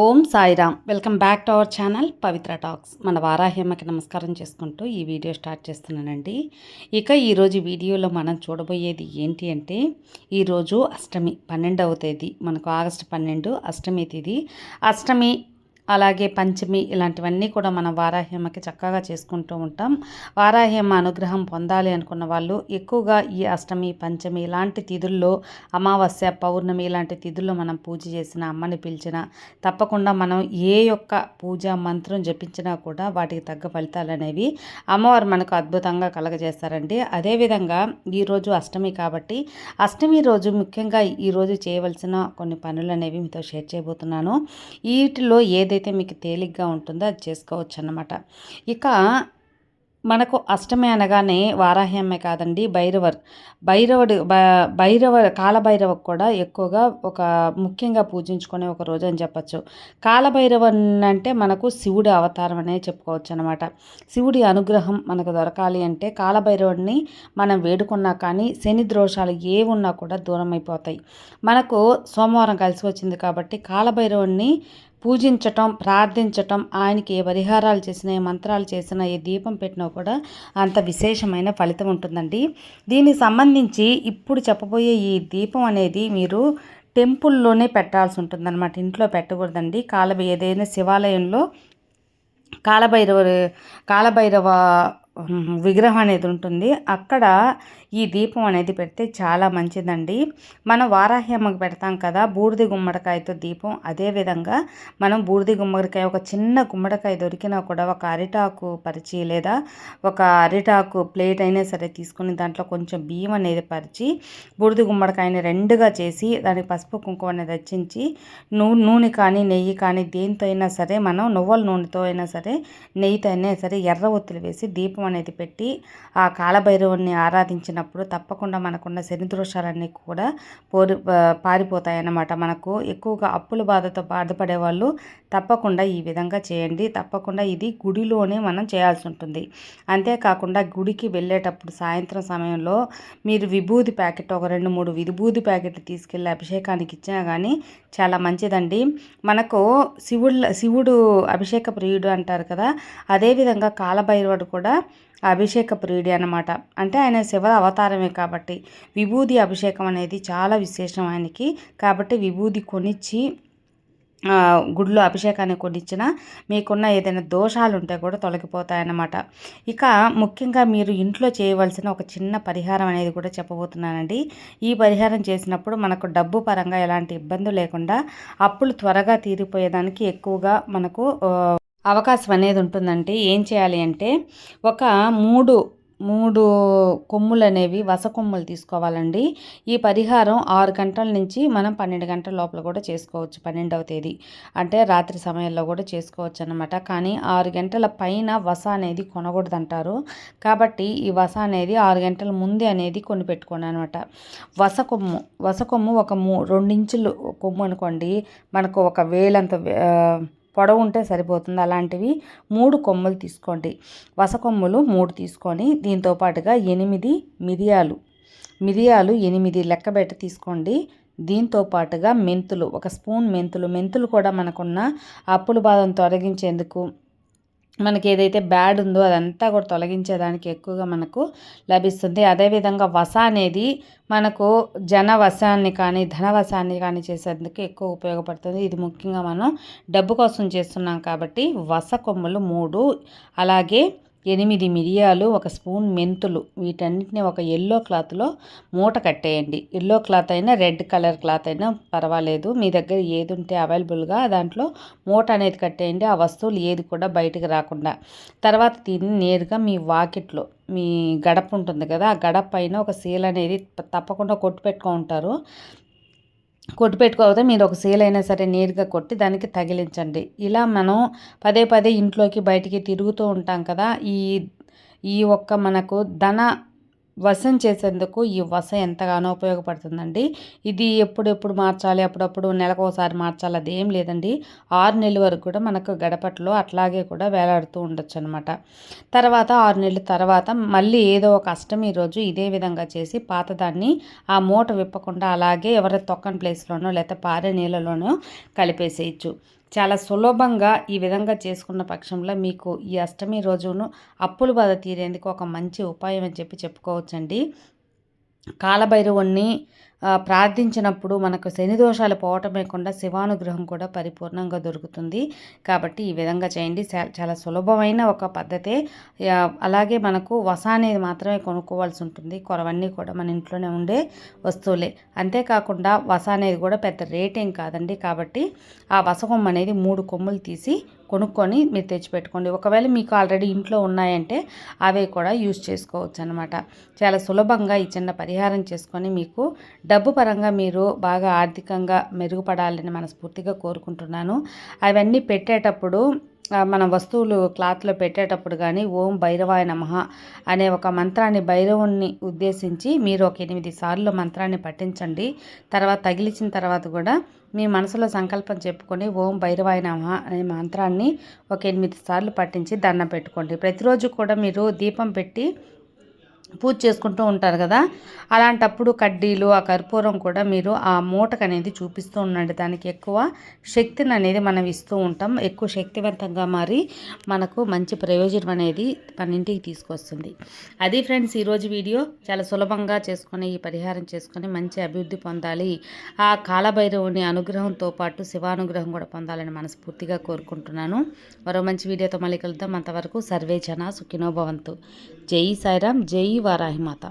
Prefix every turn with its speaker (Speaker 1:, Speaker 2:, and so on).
Speaker 1: Om Sairam. Welcome back to our channel Pavitra talks. మన వారాహ్యమ్మకి నమస్కారం చేసుకుంటూ ఈ వీడియో స్టార్ట్ చేస్తున్నానండి. ఇక ఈరోజు వీడియోలో మనం చూడబోయేది ఏంటి అంటే ఈరోజు అష్టమి పన్నెండవ తేదీ మనకు ఆగస్టు పన్నెండు అష్టమి తేదీ. అష్టమి అలాగే పంచమి ఇలాంటివన్నీ కూడా మనం వారాహ్యమ్మకి చక్కగా చేసుకుంటూ ఉంటాం. వారాహ్యమ్మ అనుగ్రహం పొందాలి అనుకున్న వాళ్ళు ఎక్కువగా ఈ అష్టమి పంచమి ఇలాంటి తిథుల్లో అమావాస్య పౌర్ణమి ఇలాంటి తిథుల్లో మనం పూజ చేసిన అమ్మని పిలిచిన తప్పకుండా మనం ఏ యొక్క పూజ మంత్రం జపించినా కూడా వాటికి తగ్గ ఫలితాలు అనేవి అమ్మవారు మనకు అద్భుతంగా కలగజేస్తారండి. అదేవిధంగా ఈరోజు అష్టమి కాబట్టి అష్టమి రోజు ముఖ్యంగా ఈరోజు చేయవలసిన కొన్ని పనులు అనేవి మీతో షేర్ చేయబోతున్నాను. వీటిలో ఏది ఏదైతే మీకు తేలిగ్గా ఉంటుందో అది చేసుకోవచ్చు అన్నమాట ఇక మనకు అష్టమి అనగానే వారాహ్యమే కాదండి భైరవర్. భైరవుడు భైరవ కాలభైరవ కూడా ఎక్కువగా ఒక ముఖ్యంగా పూజించుకునే ఒక రోజు అని చెప్పచ్చు. కాలభైరవన్ అంటే మనకు శివుడి అవతారం అనే చెప్పుకోవచ్చు అనమాట శివుడి అనుగ్రహం మనకు దొరకాలి అంటే కాలభైరవుడిని మనం వేడుకున్నా కానీ శని దోషాలు ఏ ఉన్నా కూడా దూరం అయిపోతాయి మనకు సోమవారం కలిసి వచ్చింది కాబట్టి కాలభైరవుడిని పూజించటం ప్రార్థించటం ఆయనకి ఏ పరిహారాలు చేసినా ఏ మంత్రాలు చేసినా ఏ దీపం పెట్టినా కూడా అంత విశేషమైన ఫలితం ఉంటుందండి. దీనికి సంబంధించి ఇప్పుడు చెప్పబోయే ఈ దీపం అనేది మీరు టెంపుల్లోనే పెట్టాల్సి ఉంటుందన్నమాట. ఇంట్లో పెట్టకూడదండి. కాల ఏదైనా శివాలయంలో కాలభైరవ కాలభైరవ విగ్రహం అనేది ఉంటుంది. అక్కడ ఈ దీపం అనేది పెడితే చాలా మంచిదండి. మనం వారాహ్యమ్మకి పెడతాం కదా బూడిది గుమ్మడికాయతో దీపం. అదేవిధంగా మనం బూడిది గుమ్మడికాయ ఒక చిన్న గుమ్మడికాయ దొరికినా కూడా ఒక అరిటాకు పరిచి లేదా ఒక అరిటాకు ప్లేట్ అయినా సరే తీసుకుని దాంట్లో కొంచెం బియ్యం అనేది పరిచి బూడిది గుమ్మడికాయని రెండుగా చేసి దానికి పసుపు కుంకుమ అనేది రచించి నూనె కానీ నెయ్యి కానీ దేనితో అయినా సరే మనం నువ్వుల నూనెతో అయినా సరే నెయ్యితో అయినా సరే ఎర్ర ఒత్తులు వేసి దీపం దీపం అనేది పెట్టి ఆ కాలభైరవుని ఆరాధించినప్పుడు తప్పకుండా మనకున్న శని దోషాలన్నీ కూడా పోరి పారిపోతాయన్నమాట. మనకు ఎక్కువగా అప్పుల బాధతో బాధపడే వాళ్ళు తప్పకుండా ఈ విధంగా చేయండి. తప్పకుండా ఇది గుడిలోనే మనం చేయాల్సి ఉంటుంది. అంతేకాకుండా గుడికి వెళ్ళేటప్పుడు సాయంత్రం సమయంలో మీరు విభూది ప్యాకెట్ ఒక రెండు మూడు విభూది ప్యాకెట్లు తీసుకెళ్ళి అభిషేకానికి ఇచ్చినా కానీ చాలా మంచిదండి. మనకు శివుడు శివుడు అభిషేక ప్రియుడు అంటారు కదా అదేవిధంగా కాలభైరవుడు కూడా అభిషేక ప్రియుడి అనమాట అంటే ఆయన శివ అవతారమే కాబట్టి విభూది అభిషేకం అనేది చాలా విశేషం ఆయనకి. కాబట్టి విభూది కొనిచ్చి గుడిలో అభిషేకాన్ని కొనిచ్చిన మీకున్న ఏదైనా దోషాలు ఉంటే కూడా తొలగిపోతాయన్నమాట. ఇక ముఖ్యంగా మీరు ఇంట్లో చేయవలసిన ఒక చిన్న పరిహారం అనేది కూడా చెప్పబోతున్నానండి. ఈ పరిహారం చేసినప్పుడు మనకు డబ్బు పరంగా ఎలాంటి ఇబ్బంది లేకుండా అప్పులు త్వరగా తీరిపోయేదానికి ఎక్కువగా మనకు అవకాశం అనేది ఉంటుందంటే ఏం చేయాలి అంటే ఒక మూడు మూడు కొమ్ములు అనేవి వస కొమ్ములు తీసుకోవాలండి. ఈ పరిహారం ఆరు గంటల నుంచి మనం పన్నెండు గంటల లోపల కూడా చేసుకోవచ్చు పన్నెండవ తేదీ. అంటే రాత్రి సమయంలో కూడా చేసుకోవచ్చు అనమాట కానీ ఆరు గంటల పైన వస అనేది కొనకూడదంటారు. కాబట్టి ఈ వస అనేది ఆరు గంటల ముందే అనేది కొని పెట్టుకోండి అనమాట వస కొమ్ము వస కొమ్ము ఒక మూ రెండించులు కొమ్ము అనుకోండి. మనకు ఒక వేలంత పొడవు ఉంటే సరిపోతుంది. అలాంటివి మూడు కొమ్ములు తీసుకోండి. వస కొమ్ములు మూడు తీసుకొని దీంతో పాటుగా ఎనిమిది మిరియాలు మిరియాలు ఎనిమిది లెక్కబెట్టి తీసుకోండి. దీంతో పాటుగా మెంతులు ఒక స్పూన్ మెంతులు మెంతులు కూడా మనకున్న అప్పుల బాధను తొలగించేందుకు మనకి ఏదైతే బ్యాడ్ ఉందో అదంతా కూడా తొలగించేదానికి ఎక్కువగా మనకు లభిస్తుంది. అదేవిధంగా వస అనేది మనకు జనవశాన్ని కానీ ధనవశాన్ని కానీ చేసేందుకు ఎక్కువ ఉపయోగపడుతుంది. ఇది ముఖ్యంగా మనం డబ్బు కోసం చేస్తున్నాం కాబట్టి వస కొమ్మలు మూడు అలాగే ఎనిమిది మిరియాలు ఒక స్పూన్ మెంతులు. వీటన్నిటిని ఒక ఎల్లో క్లాత్లో మూట కట్టేయండి. ఎల్లో క్లాత్ అయినా రెడ్ కలర్ క్లాత్ అయినా పర్వాలేదు. మీ దగ్గర ఏది ఉంటే అవైలబుల్గా దాంట్లో మూట అనేది కట్టేయండి. ఆ వస్తువులు ఏది కూడా బయటకు రాకుండా. తర్వాత దీన్ని నేరుగా మీ వాకిట్లో మీ గడప ఉంటుంది కదా ఆ గడప పైన ఒక సీల్ అనేది తప్పకుండా కొట్టు పెట్టుకుంటారు కొట్టు పెట్టుకోకపోతే మీరు ఒక సీల్ అయినా సరే నీట్గా కొట్టి దానికి తగిలించండి. ఇలా మనం పదే పదే ఇంట్లోకి బయటికి తిరుగుతూ ఉంటాం కదా ఈ ఈ ఒక్క మనకు ధన వసం చేసేందుకు ఈ వస ఎంతగానో ఉపయోగపడుతుందండి. ఇది ఎప్పుడెప్పుడు మార్చాలి అప్పుడప్పుడు నెలకు ఒకసారి మార్చాలి అది ఏం లేదండి. ఆరు నెలల వరకు కూడా మనకు గడపట్లో అట్లాగే కూడా వేలాడుతూ ఉండొచ్చు అనమాట తర్వాత ఆరు నెలల తర్వాత మళ్ళీ ఏదో ఒక అష్టమి రోజు ఇదే విధంగా చేసి పాతదాన్ని ఆ మూట విప్పకుండా అలాగే ఎవరి తొక్కని ప్లేస్లోనో లేకపోతే పారే నీళ్ళలోనో కలిపేసేయచ్చు. చాలా సులభంగా ఈ విధంగా చేసుకున్న పక్షంలో మీకు ఈ అష్టమి రోజును అప్పుల బాధ తీరేందుకు ఒక మంచి ఉపాయం అని చెప్పి చెప్పుకోవచ్చండి. కాలభైరవుణ్ణి ప్రార్థించినప్పుడు మనకు శని దోషాలు పోవటమే శివానుగ్రహం కూడా పరిపూర్ణంగా దొరుకుతుంది. కాబట్టి ఈ విధంగా చేయండి. చాలా సులభమైన ఒక పద్ధతే. అలాగే మనకు వస అనేది మాత్రమే కొనుక్కోవాల్సి ఉంటుంది. కొరవన్నీ కూడా మన ఇంట్లోనే ఉండే వస్తువులే. అంతేకాకుండా వస అనేది కూడా పెద్ద రేట్ ఏం కాదండి. కాబట్టి ఆ వస కొమ్మ అనేది మూడు కొమ్ములు తీసి కొనుక్కొని మీరు తెచ్చిపెట్టుకోండి. ఒకవేళ మీకు ఆల్రెడీ ఇంట్లో ఉన్నాయంటే అవే కూడా యూజ్ చేసుకోవచ్చు అనమాట చాలా సులభంగా ఈ చిన్న పరిహారం చేసుకొని మీకు డబ్బు పరంగా మీరు బాగా ఆర్థికంగా మెరుగుపడాలని మనస్ఫూర్తిగా కోరుకుంటున్నాను. అవన్నీ పెట్టేటప్పుడు మన వస్తువులు క్లాత్లో పెట్టేటప్పుడు కానీ ఓం భైరవాయ నమః అనే ఒక మంత్రాన్ని భైరవుణ్ణి ఉద్దేశించి మీరు ఒక ఎనిమిది సార్లు మంత్రాన్ని పఠించండి. తర్వాత తగిలించిన తర్వాత కూడా మీ మనసులో సంకల్పం చెప్పుకొని ఓం భైరవాయ నమః అనే మంత్రాన్ని ఒక ఎనిమిది సార్లు పఠించి దండం పెట్టుకోండి. ప్రతిరోజు కూడా మీరు దీపం పెట్టి పూజ చేసుకుంటూ ఉంటారు కదా అలాంటప్పుడు కడ్డీలు ఆ కర్పూరం కూడా మీరు ఆ మూటకు అనేది చూపిస్తూ ఉండండి. దానికి ఎక్కువ శక్తిని అనేది మనం ఇస్తూ ఉంటాం. ఎక్కువ శక్తివంతంగా మారి మనకు మంచి ప్రయోజనం అనేది మన ఇంటికి తీసుకొస్తుంది. అది ఫ్రెండ్స్ ఈరోజు వీడియో చాలా సులభంగా చేసుకొని ఈ పరిహారం చేసుకొని మంచి అభివృద్ధి పొందాలి. ఆ కాలభైరవుని అనుగ్రహంతో పాటు శివానుగ్రహం కూడా పొందాలని మనస్ఫూర్తిగా కోరుకుంటున్నాను. మరో మంచి వీడియోతో మళ్ళీ కలుద్దాం. అంతవరకు సర్వే జన సుఖినోభవంతు జై సాయిరామ్ జై वाराही माता।